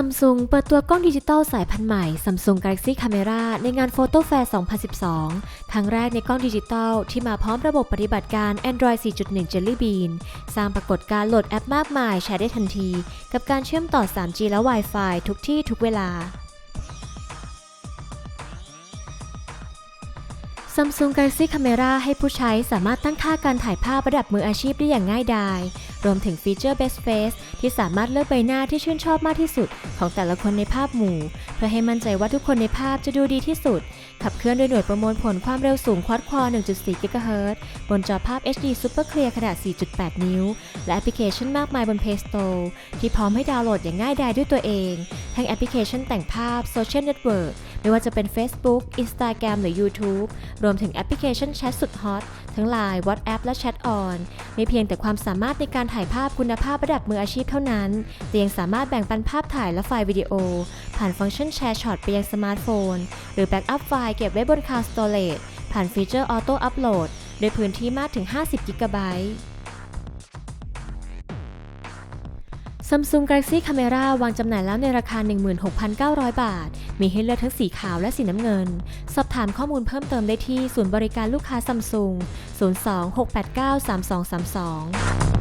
ซัมซุงเปิดตัวกล้องดิจิตอลสายพันธุ์ใหม่ Samsung Galaxy Camera ในงาน Photo Fair 2012 ครั้งแรกในกล้องดิจิตอลที่มาพร้อมระบบปฏิบัติการ Android 4.1 Jelly Bean สร้างปรากฏการ์โหลดแอปมากมายแชร์ได้ทันที กับการเชื่อมต่อ 3G และ Wi-Fi ทุกที่ทุกเวลา Samsung Galaxy Camera ให้ผู้ใช้สามารถตั้งค่าการถ่ายภาพระดับมืออาชีพได้อย่างง่ายดาย รวมถึงฟีเจอร์ Best Face ที่สามารถเลือกใบหน้าที่ชื่นชอบมากที่สุด ของแต่ละคนในภาพหมู่ เพื่อให้มั่นใจว่าทุกคนในภาพจะดูดีที่สุด ขับเคลื่อนด้วยหน่วยประมวลผลความเร็วสูงควอดคอ1.4 GHz บนจอภาพ HD Super Clear ขนาด 4.8 นิ้ว และแอปพลิเคชันมากมายบน Play Store ที่พร้อมให้ดาวน์โหลดอย่างง่ายดายด้วยตัวเอง ทั้งแอปพลิเคชันแต่งภาพ Social Network ไม่ว่าจะเป็น Facebook Instagram หรือ YouTube รวมถึงแอปพลิเคชันแชทสุดฮอตทั้ง Line WhatsApp และ Chat On ไม่เพียงแต่ความสามารถในการถ่ายภาพคุณภาพระดับมืออาชีพเท่านั้น แต่ยังสามารถแบ่งปันภาพถ่ายและไฟล์วิดีโอ ผ่านฟังก์ชันแชร์ช็อตไปยังสมาร์ทโฟน หรือแบ็กอัพไฟล์เก็บไว้บนคลาวด์สโตรจผ่านฟีเจอร์ออโต้อัปโหลดด้วยพื้นที่มากถึง 50กิก Samsung Galaxy Camera วางจำหน่ายแล้วในราคา 16,900 บาท มีให้เลือกทั้งสีขาวและสีน้ำเงิน สอบถามข้อมูลเพิ่มเติมได้ที่ศูนย์บริการลูกค้าซัมซุง 02 689 3232